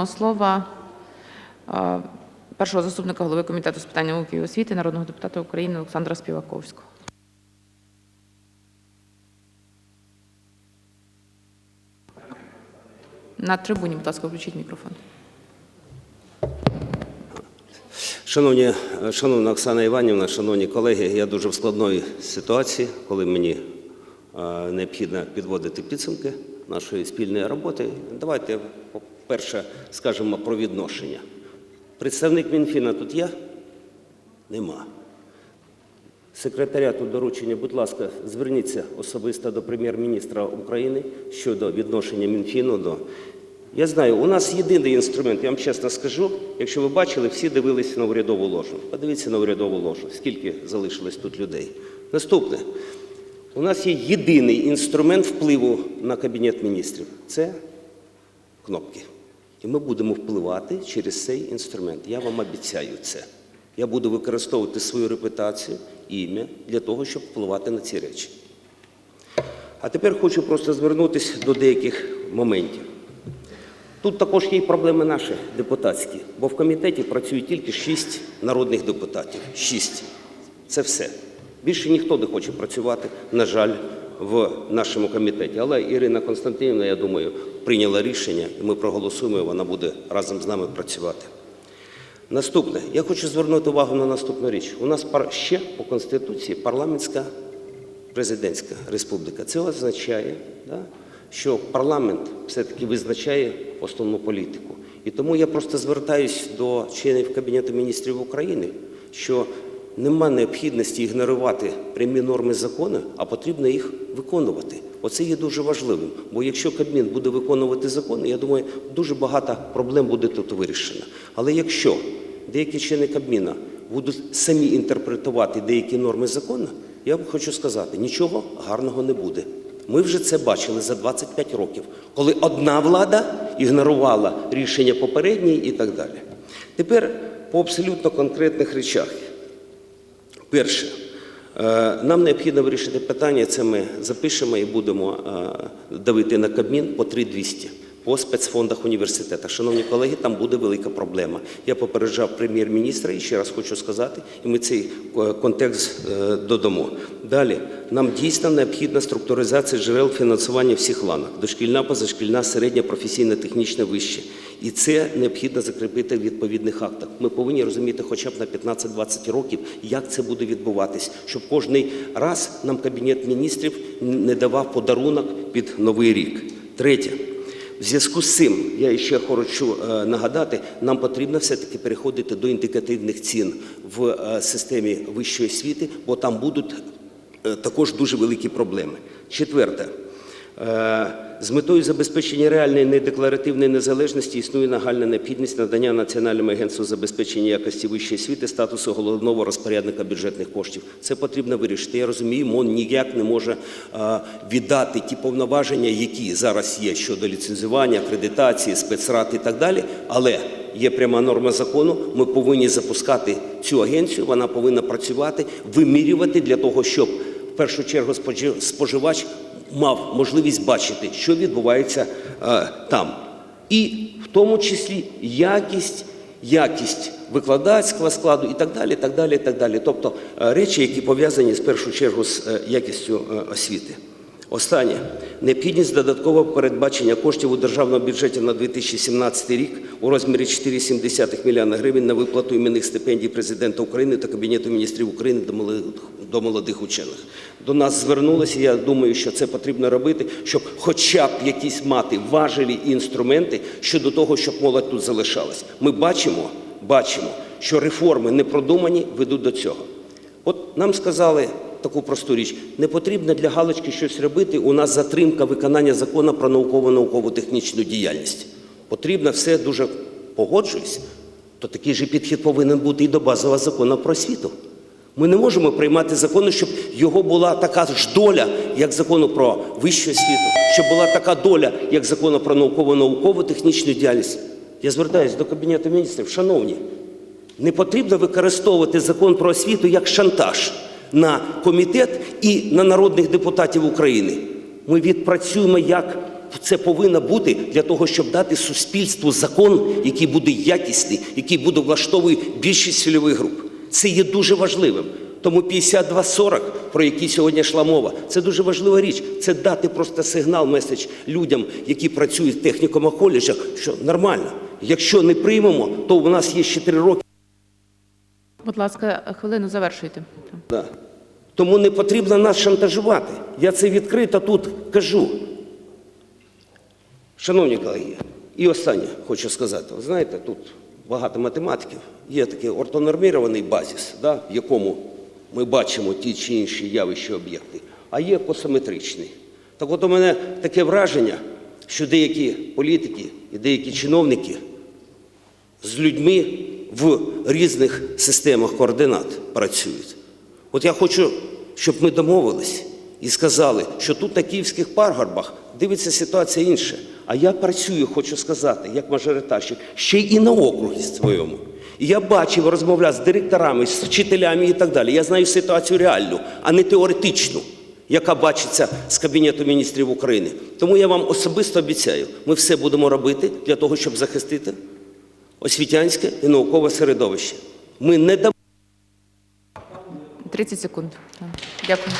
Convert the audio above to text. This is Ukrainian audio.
заключного слова е, першого заступника голови Комітету з питань науки і освіти, народного депутата України Олександра Співаковського. На трибуні, будь ласка, включіть мікрофон. Шановні, шановна Оксана Іванівна, шановні колеги, я дуже в складної ситуації, коли мені е, необхідно підводити підсумки нашої спільної роботи. Давайте, по-перше, скажемо про відношення. Представник Мінфіна тут є? Нема. Секретаріату доручення, будь ласка, зверніться особисто до прем'єр-міністра України щодо відношення Мінфіну до. Я знаю, у нас єдиний інструмент, я вам чесно скажу, якщо ви бачили, всі дивилися на урядову ложу. Подивіться на урядову ложу, скільки залишилось тут людей. Наступне. У нас є єдиний інструмент впливу на Кабінет міністрів це кнопки. І ми будемо впливати через цей інструмент. Я вам обіцяю це. Я буду використовувати свою репутацію, ім'я для того, щоб впливати на ці речі. А тепер хочу просто звернутися до деяких моментів. Тут також є й проблеми наші депутатські, бо в комітеті працює тільки шість народних депутатів. Шість. Це все. Більше ніхто не хоче працювати, на жаль, в нашому комітеті. Але Ірина Константинівна, я думаю, прийняла рішення, і ми проголосуємо, і вона буде разом з нами працювати. Наступне, я хочу звернути увагу на наступну річ. У нас ще по Конституції парламентська президентська республіка. Це означає, що парламент все-таки визначає основну політику. І тому я просто звертаюсь до членів Кабінету міністрів України, що нема необхідності ігнорувати прямі норми закону, а потрібно їх виконувати. Оце є дуже важливим. Бо якщо Кабмін буде виконувати закони, я думаю, дуже багато проблем буде тут вирішено. Але якщо деякі члени Кабміна будуть самі інтерпретувати деякі норми закону, я вам хочу сказати, нічого гарного не буде. Ми вже це бачили за 25 років, коли одна влада ігнорувала рішення попередньої і так далі. Тепер по абсолютно конкретних речах. Перше, е, нам необхідно вирішити питання, це ми запишемо і будемо е, давити на Кабмін по 3200 по спецфондах університетах. Шановні колеги, там буде велика проблема. Я попереджав прем'єр-міністра і ще раз хочу сказати, і ми цей е, контекст е, додамо. Далі, нам дійсно необхідна структуризація джерел фінансування всіх ланок: дошкільна, позашкільна, середня, професійна, технічна, вища. І це необхідно закріпити в відповідних актах. Ми повинні розуміти хоча б на 15-20 років, як це буде відбуватись, щоб кожний раз нам Кабінет міністрів не давав подарунок під Новий рік. Третє. В зв'язку з цим я ще хочу е, нагадати, нам потрібно все-таки переходити до індикативних цін в е, системі вищої освіти, бо там будуть е, також дуже великі проблеми. Четверте. З метою забезпечення реальної недекларативної незалежності існує нагальна необхідність надання Національному агентству забезпечення якості вищої освіти статусу головного розпорядника бюджетних коштів. Це потрібно вирішити. Я розумію, МОН ніяк не може віддати ті повноваження, які зараз є щодо ліцензування, акредитації, спецрад і так далі. Але є пряма норма закону. Ми повинні запускати цю агенцію. Вона повинна працювати, вимірювати для того, щоб в першу чергу споживач мав можливість бачити, що відбувається е, там. І в тому числі якість, якість викладацького складу і так далі. так далі, так далі. Тобто е, речі, які пов'язані з першу чергу з е, якістю е, освіти. Останнє необхідність додаткового передбачення коштів у державному бюджеті на 2017 рік у розмірі 4,7 мільйона гривень на виплату іменних стипендій президента України та Кабінету міністрів України до молодих учених. До нас звернулися. Я думаю, що це потрібно робити, щоб хоча б якісь мати важелі інструменти щодо того, щоб молодь тут залишалась. Ми бачимо, бачимо, що реформи не продумані ведуть до цього. От нам сказали таку просту річ: не потрібно для галочки щось робити. У нас затримка виконання закону про науково науково технічну діяльність. Потрібно все дуже погоджуюсь. То такий же підхід повинен бути і до базового закону про освіту. Ми не можемо приймати закони, щоб його була така ж доля, як закону про вищу освіту, щоб була така доля, як закону про науково-наукову технічну діяльність. Я звертаюся до Кабінету міністрів, шановні, не потрібно використовувати закон про освіту як шантаж на комітет і на народних депутатів України. Ми відпрацюємо як це повинно бути для того, щоб дати суспільству закон, який буде якісний, який буде влаштовувати більшість цільових груп. Це є дуже важливим. Тому 5240, про який сьогодні йшла мова, це дуже важлива річ. Це дати просто сигнал, меседж людям, які працюють в технікумах коледжах, що нормально. Якщо не приймемо, то у нас є ще три роки. Будь ласка, хвилину завершуйте. Да. Тому не потрібно нас шантажувати. Я це відкрито тут кажу. Шановні колеги, і останнє хочу сказати. Ви знаєте, тут багато математиків. Є такий ортонормірований базіс, да, в якому ми бачимо ті чи інші явища об'єкти, а є посиметричний. Так от у мене таке враження, що деякі політики і деякі чиновники з людьми в різних системах координат працюють. От я хочу, щоб ми домовились і сказали, що тут на київських паргорбах дивиться ситуація інша. А я працюю, хочу сказати, як мажоритарщик, ще й на округі своєму. І я бачив, розмовляв з директорами, з вчителями і так далі. Я знаю ситуацію реальну, а не теоретичну, яка бачиться з Кабінету міністрів України. Тому я вам особисто обіцяю, ми все будемо робити для того, щоб захистити освітянське і наукове середовище. Ми не дамо. 30 секунд. Дякую.